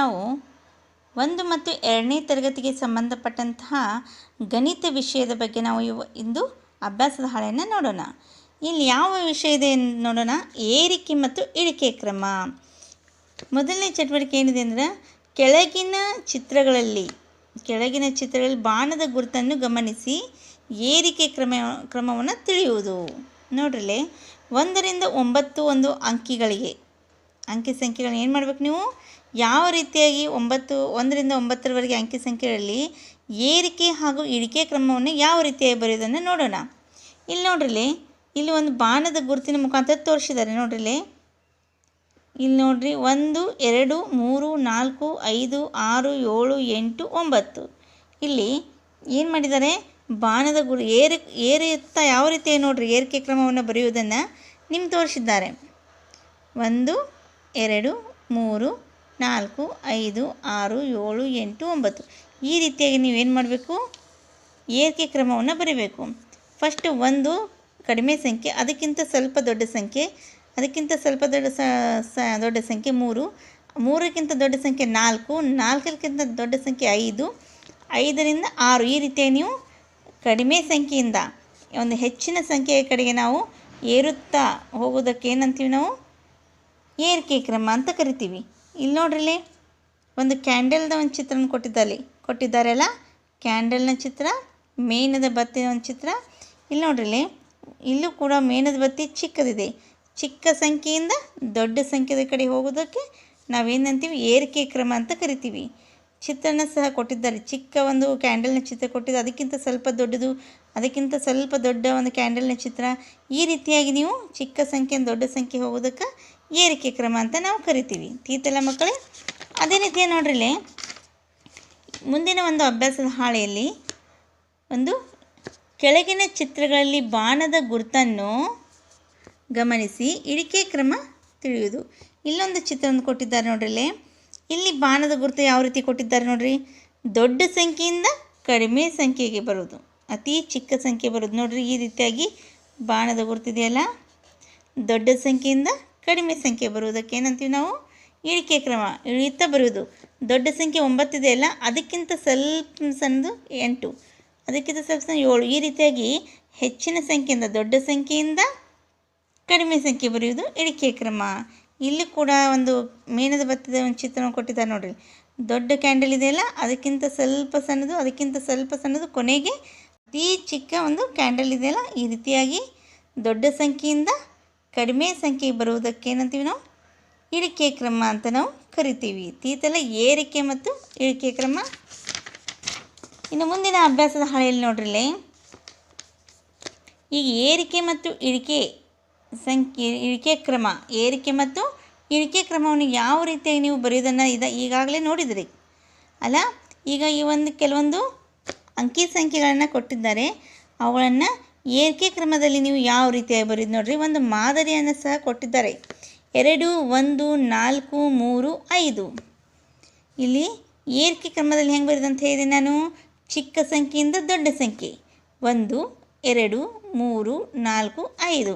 ನಾವು ಒಂದು ಮತ್ತು ಎರಡನೇ ತರಗತಿಗೆ ಸಂಬಂಧಪಟ್ಟಂತಹ ಗಣಿತ ವಿಷಯದ ಬಗ್ಗೆ ನಾವು ಇವ ಇಂದು ಅಭ್ಯಾಸದ ಹಾಳೆಯನ್ನು ನೋಡೋಣ. ಇಲ್ಲಿ ಯಾವ ವಿಷಯ ಇದೆ ನೋಡೋಣ. ಏರಿಕೆ ಮತ್ತು ಇಳಿಕೆ ಕ್ರಮ. ಮೊದಲನೇ ಚಟುವಟಿಕೆ ಏನಿದೆ ಅಂದರೆ ಕೆಳಗಿನ ಚಿತ್ರಗಳಲ್ಲಿ ಕೆಳಗಿನ ಚಿತ್ರಗಳಲ್ಲಿ ಬಾಣದ ಗುರುತನ್ನು ಗಮನಿಸಿ ಏರಿಕೆ ಕ್ರಮ, ಕ್ರಮವನ್ನು ತಿಳಿಯುವುದು. ನೋಡ್ರಲ್ಲಿ ಒಂದರಿಂದ ಒಂಬತ್ತು ಒಂದು ಅಂಕಿಗಳಿಗೆ, ಅಂಕಿ ಸಂಖ್ಯೆಗಳನ್ನ ಏನು ಮಾಡ್ಬೇಕು ನೀವು? ಯಾವ ರೀತಿಯಾಗಿ ಒಂಬತ್ತು, ಒಂದರಿಂದ ಒಂಬತ್ತರವರೆಗೆ ಅಂಕಿ ಸಂಖ್ಯೆಗಳಲ್ಲಿ ಏರಿಕೆ ಹಾಗೂ ಇಳಿಕೆ ಕ್ರಮವನ್ನು ಯಾವ ರೀತಿಯಾಗಿ ಬರೆಯೋದನ್ನು ನೋಡೋಣ. ಇಲ್ಲಿ ನೋಡ್ರಲ್ಲಿ, ಇಲ್ಲಿ ಒಂದು ಬಾಣದ ಗುರುತಿನ ಮುಖಾಂತರ ತೋರಿಸಿದ್ದಾರೆ. ನೋಡ್ರಲ್ಲಿ, ಇಲ್ಲಿ ನೋಡ್ರಿ, ಒಂದು, ಎರಡು, ಮೂರು, ನಾಲ್ಕು, ಐದು, ಆರು, ಏಳು, ಎಂಟು, ಒಂಬತ್ತು. ಇಲ್ಲಿ ಏನು ಮಾಡಿದ್ದಾರೆ? ಬಾಣದ ಗುರು, ಏರಿ, ಏರಿಯುತ್ತಾ ಯಾವ ರೀತಿಯ ನೋಡ್ರಿ ಏರಿಕೆ ಕ್ರಮವನ್ನು ಬರೆಯುವುದನ್ನು ನಿಮ್ಗೆ ತೋರಿಸಿದ್ದಾರೆ. ಒಂದು, ಎರಡು, ಮೂರು ನಾಲ್ಕು, ಐದು, ಆರು, ಏಳು, ಎಂಟು, ಒಂಬತ್ತು. ಈ ರೀತಿಯಾಗಿ ನೀವೇನು ಮಾಡಬೇಕು? ಏರಿಕೆ ಕ್ರಮವನ್ನು ಬರೀಬೇಕು. ಫಸ್ಟ್ ಒಂದು ಕಡಿಮೆ ಸಂಖ್ಯೆ, ಅದಕ್ಕಿಂತ ಸ್ವಲ್ಪ ದೊಡ್ಡ ಸಂಖ್ಯೆ, ಅದಕ್ಕಿಂತ ಸ್ವಲ್ಪ ದೊಡ್ಡ ದೊಡ್ಡ ಸಂಖ್ಯೆ ಮೂರು, ಮೂರಕ್ಕಿಂತ ದೊಡ್ಡ ಸಂಖ್ಯೆ ನಾಲ್ಕು, ನಾಲ್ಕಕ್ಕಿಂತ ದೊಡ್ಡ ಸಂಖ್ಯೆ ಐದು, ಐದರಿಂದ ಆರು. ಈ ರೀತಿಯಾಗಿ ನೀವು ಕಡಿಮೆ ಸಂಖ್ಯೆಯಿಂದ, ಒಂದು ಹೆಚ್ಚಿನ ಸಂಖ್ಯೆಯ ಕಡೆಗೆ ನಾವು ಏರುತ್ತಾ ಹೋಗೋದಕ್ಕೆ ಏನಂತೀವಿ ನಾವು? ಏರಿಕೆ ಕ್ರಮ ಅಂತ ಕರಿತೀವಿ. ಇಲ್ಲಿ ನೋಡ್ರಲ್ಲಿ ಒಂದು ಕ್ಯಾಂಡಲ್ದ ಒಂದು ಚಿತ್ರನ ಕೊಟ್ಟಿದ್ದಾರೆ ಕೊಟ್ಟಿದ್ದಾರಲ್ಲ? ಕ್ಯಾಂಡಲ್ನ ಚಿತ್ರ ಮೇಣದ ಬತ್ತಿನ ಒಂದು ಚಿತ್ರ. ಇಲ್ಲಿ ನೋಡ್ರಲ್ಲಿ, ಇಲ್ಲೂ ಕೂಡ ಮೇಣದ ಬತ್ತಿ ಚಿಕ್ಕದಿದೆ. ಚಿಕ್ಕ ಸಂಖ್ಯೆಯಿಂದ ದೊಡ್ಡ ಸಂಖ್ಯೆದ ಕಡೆ ಹೋಗೋದಕ್ಕೆ ನಾವೇನಂತೀವಿ ಏರಿಕೆ ಕ್ರಮ ಅಂತ ಕರಿತೀವಿ. ಚಿತ್ರನ ಸಹ ಕೊಟ್ಟಿದ್ದಾರೆ. ಚಿಕ್ಕ ಒಂದು ಕ್ಯಾಂಡಲ್ನ ಚಿತ್ರ ಕೊಟ್ಟಿದ್ದು, ಅದಕ್ಕಿಂತ ಸ್ವಲ್ಪ ದೊಡ್ಡದು, ಅದಕ್ಕಿಂತ ಸ್ವಲ್ಪ ದೊಡ್ಡ ಒಂದು ಕ್ಯಾಂಡಲ್ನ ಚಿತ್ರ. ಈ ರೀತಿಯಾಗಿ ನೀವು ಚಿಕ್ಕ ಸಂಖ್ಯೆಯಿಂದ ದೊಡ್ಡ ಸಂಖ್ಯೆ ಹೋಗೋದಕ್ಕೆ ಏರಿಕೆ ಕ್ರಮ ಅಂತ ನಾವು ಕರಿತೀವಿ. ತೀತಲ್ಲ ಮಕ್ಕಳೇ, ಅದೇ ರೀತಿ ನೋಡ್ರಿಲ್ಲಿ ಮುಂದಿನ ಒಂದು ಅಭ್ಯಾಸದ ಹಾಳೆಯಲ್ಲಿ ಒಂದು ಕೆಳಗಿನ ಚಿತ್ರಗಳಲ್ಲಿ ಬಾಣದ ಗುರುತನ್ನು ಗಮನಿಸಿ ಇಳಿಕೆ ಕ್ರಮ ತಿಳಿಯುವುದು. ಇಲ್ಲೊಂದು ಚಿತ್ರವನ್ನು ಕೊಟ್ಟಿದ್ದಾರೆ ನೋಡ್ರಿಲೆ, ಇಲ್ಲಿ ಬಾಣದ ಗುರುತು ಯಾವ ರೀತಿ ಕೊಟ್ಟಿದ್ದಾರೆ ನೋಡ್ರಿ? ದೊಡ್ಡ ಸಂಖ್ಯೆಯಿಂದ ಕಡಿಮೆ ಸಂಖ್ಯೆಗೆ ಬರೋದು ಅತಿ ಚಿಕ್ಕ ಸಂಖ್ಯೆ ಬರೋದು ನೋಡ್ರಿ, ಈ ರೀತಿಯಾಗಿ ಬಾಣದ ಗುರುತಿದೆಯಲ್ಲ ದೊಡ್ಡ ಸಂಖ್ಯೆಯಿಂದ ಕಡಿಮೆ ಸಂಖ್ಯೆ ಬರುವುದಕ್ಕೆ ಏನಂತೀವಿ ನಾವು? ಇಳಿಕೆ ಕ್ರಮ. ಇಳಿಯುತ್ತಾ ಬರುವುದು. ದೊಡ್ಡ ಸಂಖ್ಯೆ ಒಂಬತ್ತಿದೆಯಲ್ಲ ಅದಕ್ಕಿಂತ ಸ್ವಲ್ಪ ಸಣ್ಣದು ಎಂಟು. ಅದಕ್ಕಿಂತ ಸ್ವಲ್ಪ ಸಣ್ಣ ಏಳು. ಈ ರೀತಿಯಾಗಿ ಹೆಚ್ಚಿನ ಸಂಖ್ಯೆಯಿಂದ, ದೊಡ್ಡ ಸಂಖ್ಯೆಯಿಂದ ಕಡಿಮೆ ಸಂಖ್ಯೆ ಬರೆಯುವುದು ಇಳಿಕೆ ಕ್ರಮ. ಇಲ್ಲಿ ಕೂಡ ಒಂದು ಮೇಣದ ಬತ್ತದ ಒಂದು ಚಿತ್ರಣ ಕೊಟ್ಟಿದ್ದಾರೆ ನೋಡಿರಿ. ದೊಡ್ಡ ಕ್ಯಾಂಡಲ್ ಇದೆಯಲ್ಲ ಅದಕ್ಕಿಂತ ಸ್ವಲ್ಪ ಸಣ್ಣದು, ಅದಕ್ಕಿಂತ ಸ್ವಲ್ಪ ಸಣ್ಣದು ಕೊನೆಗೆ ಅತಿ ಚಿಕ್ಕ ಒಂದು ಕ್ಯಾಂಡಲ್ ಇದೆಯಲ್ಲ ಈ ರೀತಿಯಾಗಿ ದೊಡ್ಡ ಸಂಖ್ಯೆಯಿಂದ ಕಡಿಮೆ ಸಂಖ್ಯೆ ಬರುವುದಕ್ಕೆ ಏನಂತೀವಿ ನಾವು ಇಳಿಕೆ ಕ್ರಮ ಅಂತ ನಾವು ಕರಿತೀವಿ. ತೀತಲ ಏರಿಕೆ ಮತ್ತು ಇಳಿಕೆ ಕ್ರಮ. ಇನ್ನು ಮುಂದಿನ ಅಭ್ಯಾಸದ ಹಾಳೆಯಲ್ಲಿ ನೋಡ್ರಿಲ್ಲೇ ಈಗ ಏರಿಕೆ ಮತ್ತು ಇಳಿಕೆ ಸಂಖ್ಯೆ, ಇಳಿಕೆ ಕ್ರಮ. ಏರಿಕೆ ಮತ್ತು ಇಳಿಕೆ ಕ್ರಮವನ್ನು ಯಾವ ರೀತಿಯಾಗಿ ನೀವು ಬರೆಯೋದನ್ನು ಇದ ಈಗಾಗಲೇ ನೋಡಿದಿರಿ. ಅಲ್ಲ, ಈಗ ಈ ಒಂದು ಕೆಲವೊಂದು ಅಂಕಿ ಸಂಖ್ಯೆಗಳನ್ನು ಕೊಟ್ಟಿದ್ದಾರೆ. ಅವುಗಳನ್ನು ಏರಿಕೆ ಕ್ರಮದಲ್ಲಿ ನೀವು ಯಾವ ರೀತಿಯಾಗಿ ಬರೀದು ನೋಡ್ರಿ? ಒಂದು ಮಾದರಿಯನ್ನು ಸಹ ಕೊಟ್ಟಿದ್ದಾರೆ. ಎರಡು, ಒಂದು, ನಾಲ್ಕು, ಮೂರು, ಐದು. ಇಲ್ಲಿ ಏರಿಕೆ ಕ್ರಮದಲ್ಲಿ ಹೆಂಗೆ ಬರೆದಂತ ಹೇಳಿದೆ ನಾನು? ಚಿಕ್ಕ ಸಂಖ್ಯೆಯಿಂದ ದೊಡ್ಡ ಸಂಖ್ಯೆ. ಒಂದು, ಎರಡು, ಮೂರು, ನಾಲ್ಕು, ಐದು.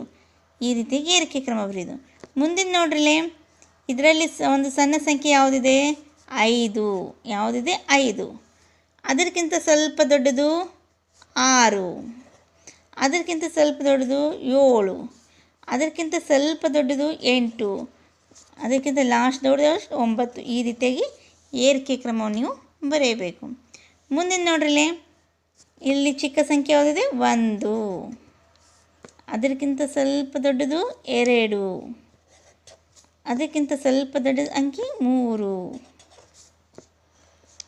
ಈ ರೀತಿ ಏರಿಕೆ ಕ್ರಮ ಬರೆಯೋದು ಮುಂದಿನ ನೋಡ್ರಿಲೇ, ಇದರಲ್ಲಿ ಒಂದು ಸಣ್ಣ ಸಂಖ್ಯೆ ಯಾವುದಿದೆ? ಐದು. ಯಾವುದಿದೆ? ಐದು. ಅದಕ್ಕಿಂತ ಸ್ವಲ್ಪ ದೊಡ್ಡದು ಆರು. ಅದಕ್ಕಿಂತ ಸ್ವಲ್ಪ ದೊಡ್ಡದು ಏಳು. ಅದಕ್ಕಿಂತ ಸ್ವಲ್ಪ ದೊಡ್ಡದು ಎಂಟು. ಅದಕ್ಕಿಂತ ಲಾಸ್ಟ್ ದೊಡ್ಡದು ಒಂಬತ್ತು. ಈ ರೀತಿಯಾಗಿ ಏರಿಕೆ ಕ್ರಮವನ್ನು ನೀವು ಬರೆಯಬೇಕು. ಮುಂದಿನ ನೋಡ್ರಲ್ಲೇ, ಇಲ್ಲಿ ಚಿಕ್ಕ ಸಂಖ್ಯೆ ಯಾವುದಿದೆ? ಒಂದು. ಅದಕ್ಕಿಂತ ಸ್ವಲ್ಪ ದೊಡ್ಡದು ಎರಡು. ಅದಕ್ಕಿಂತ ಸ್ವಲ್ಪ ದೊಡ್ಡ ಅಂಕಿ ಮೂರು.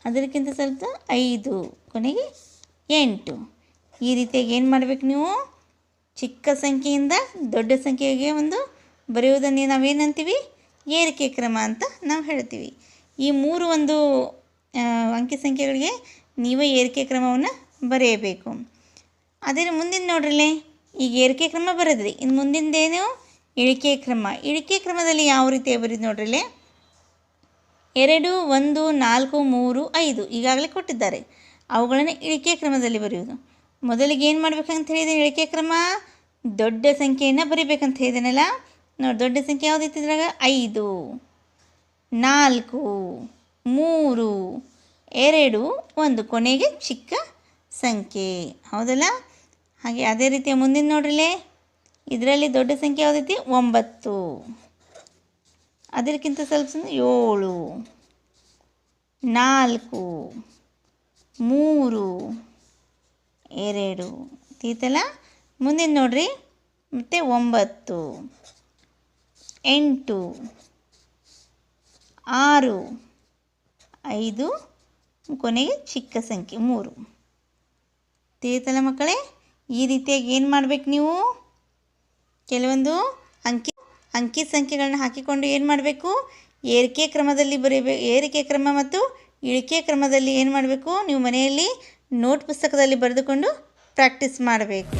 ಅದಕ್ಕಿಂತ ಸ್ವಲ್ಪ ಐದು. ಕೊನೆಗೆ ಎಂಟು. ಈ ರೀತಿಯಾಗಿ ಏನು ಮಾಡಬೇಕು ನೀವು? ಚಿಕ್ಕ ಸಂಖ್ಯೆಯಿಂದ ದೊಡ್ಡ ಸಂಖ್ಯೆಗೆ ಒಂದು ಬರೆಯುವುದನ್ನು ನಾವೇನಂತೀವಿ ಏರಿಕೆ ಕ್ರಮ ಅಂತ ನಾವು ಹೇಳ್ತೀವಿ. ಈ ಮೂರು ಒಂದು ಅಂಕಿ ಸಂಖ್ಯೆಗಳಿಗೆ ನೀವೇ ಏರಿಕೆ ಕ್ರಮವನ್ನು ಬರೆಯಬೇಕು. ಅದೇ ಮುಂದಿನ ನೋಡ್ರಲ್ಲೇ? ಈಗ ಏರಿಕೆ ಕ್ರಮ ಬರೆದ್ರಿ. ಇನ್ನು ಮುಂದಿಂದೇನು ಇಳಿಕೆ ಕ್ರಮ. ಇಳಿಕೆ ಕ್ರಮದಲ್ಲಿ ಯಾವ ರೀತಿ ಬರೀದು ನೋಡ್ರಲ್ಲೇ? ಎರಡು, ಒಂದು, ನಾಲ್ಕು, ಮೂರು, ಐದು ಈಗಾಗಲೇ ಕೊಟ್ಟಿದ್ದಾರೆ. ಅವುಗಳನ್ನು ಇಳಿಕೆ ಕ್ರಮದಲ್ಲಿ ಬರೆಯುವುದು. ಮೊದಲಿಗೆ ಏನು ಮಾಡ್ಬೇಕಂತ ಹೇಳಿದ್ದೀನಿ ಇಳಿಕೆ ಕ್ರಮ. ದೊಡ್ಡ ಸಂಖ್ಯೆಯನ್ನು ಬರಿಬೇಕಂತ ಹೇಳಿದನಲ್ಲ? ನೋಡಿ, ದೊಡ್ಡ ಸಂಖ್ಯೆ ಯಾವುದಿತ್ತು ಇದ್ರಾಗ? ಐದು, ನಾಲ್ಕು, ಮೂರು, ಎರಡು, ಒಂದು. ಕೊನೆಗೆ ಚಿಕ್ಕ ಸಂಖ್ಯೆ. ಹೌದಲ್ಲ? ಹಾಗೆ ಅದೇ ರೀತಿಯ ಮುಂದಿನ ನೋಡ್ರಲ್ಲೇ ಇದರಲ್ಲಿ ದೊಡ್ಡ ಸಂಖ್ಯೆ ಯಾವುದೈತಿ ಒಂಬತ್ತು. ಅದಕ್ಕಿಂತ ಸ್ವಲ್ಪ ಏಳು, ನಾಲ್ಕು, ಮೂರು ಎರಡು ತೀತಲ, ಮುಂದಿನ ನೋಡ್ರಿ. ಮತ್ತು ಒಂಬತ್ತು. ಎಂಟು. ಆರು. ಐದು. ಕೊನೆಗೆ ಚಿಕ್ಕ ಸಂಖ್ಯೆ ಮೂರು. ತಿಳಿತಲ್ಲ ಮಕ್ಕಳೇ, ಈ ರೀತಿಯಾಗಿ ಏನು ಮಾಡ್ಬೇಕು ನೀವು? ಕೆಲವೊಂದು ಅಂಕಿ ಅಂಕಿ ಸಂಖ್ಯೆಗಳನ್ನ ಹಾಕಿಕೊಂಡು ಏನು ಮಾಡಬೇಕು? ಏರಿಕೆ ಕ್ರಮದಲ್ಲಿ ಬರೀಬೇಕು ಏರಿಕೆ ಕ್ರಮ ಮತ್ತು ಇಳಿಕೆ ಕ್ರಮದಲ್ಲಿ ಏನು ಮಾಡಬೇಕು? ನೀವು ಮನೆಯಲ್ಲಿ ನೋಟ್ ಪುಸ್ತಕದಲ್ಲಿ ಬರೆದುಕೊಂಡು ಪ್ರಾಕ್ಟೀಸ್ ಮಾಡಬೇಕು.